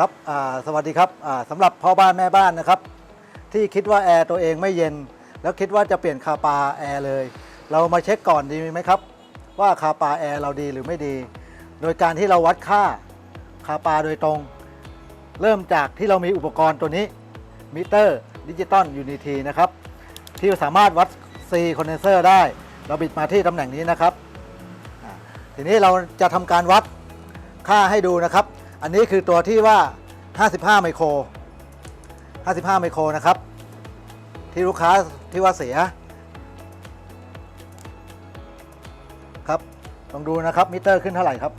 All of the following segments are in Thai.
ครับสวัสดีครับอ่าสำหรับพ่อบ้านแม่บ้านนะครับ ที่คิดว่าแอร์ตัวเองไม่เย็น แล้วคิดว่าจะเปลี่ยนคาปาแอร์เลย เรามาเช็คก่อนดีไหมครับ ว่าคาปาแอร์เราดีหรือไม่ดี โดยการที่เราวัดค่าคาปาโดยตรง เริ่มจากที่เรามีอุปกรณ์ตัวนี้มิเตอร์ดิจิตอลยูนิทีนะครับ ที่สามารถวัด C คอนเดนเซอร์ได้ เราบิดมาที่ตำแหน่งนี้นะครับ ทีนี้เราจะทำการวัดค่าให้ดูนะครับ อันนี้คือตัวที่ว่า 55 ไมโคร 55 ไมโครนะครับ ที่ลูกค้าที่ว่าเสีย ครับลองดูนะครับ มิเตอร์ขึ้นเท่าไหร่ครับ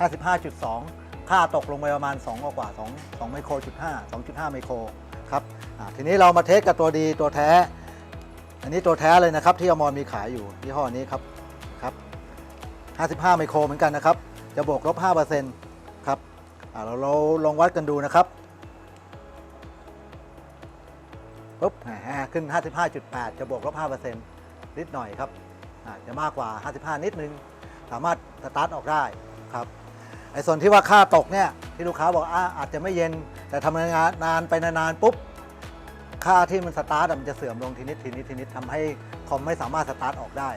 55.2 ค่าตกลงไปประมาณ 2 กว่า2 2ไมโครจุด5 2.5 ไมโครครับทีนี้เรามาเทสกับตัวดีตัวแท้ อันนี้ตัวแท้เลยนะครับ ที่อมรมีขายอยู่ยี่ห้อนี้ครับครับ 55 ไมโครเหมือนกันนะครับ จะบวกลบ5%ครับเราเราลองวัดกันดูนะครับปุ๊บอ่าขึ้น 55.8 จะบวกลบ5%นิดหน่อยครับจะมากกว่า 55 นิดนึง สามารถสตาร์ทออกได้ครับไอ้ส่วนที่ว่าค่าตกเนี่ยที่ลูกค้าบอกอาอาจจะไม่เย็น แต่ทำงานนานไปนานๆปุ๊บค่าที่มันสตาร์ทมันจะเสื่อมลงทีนิดทีนิดทีนิดทำให้คอมไม่สามารถสตาร์ทออกได้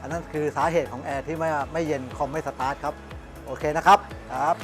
อันนั้นคือสาเหตุของแอร์ที่ไม่ไม่เย็นคอมไม่สตาร์ทครับ โอเคนะครับครับ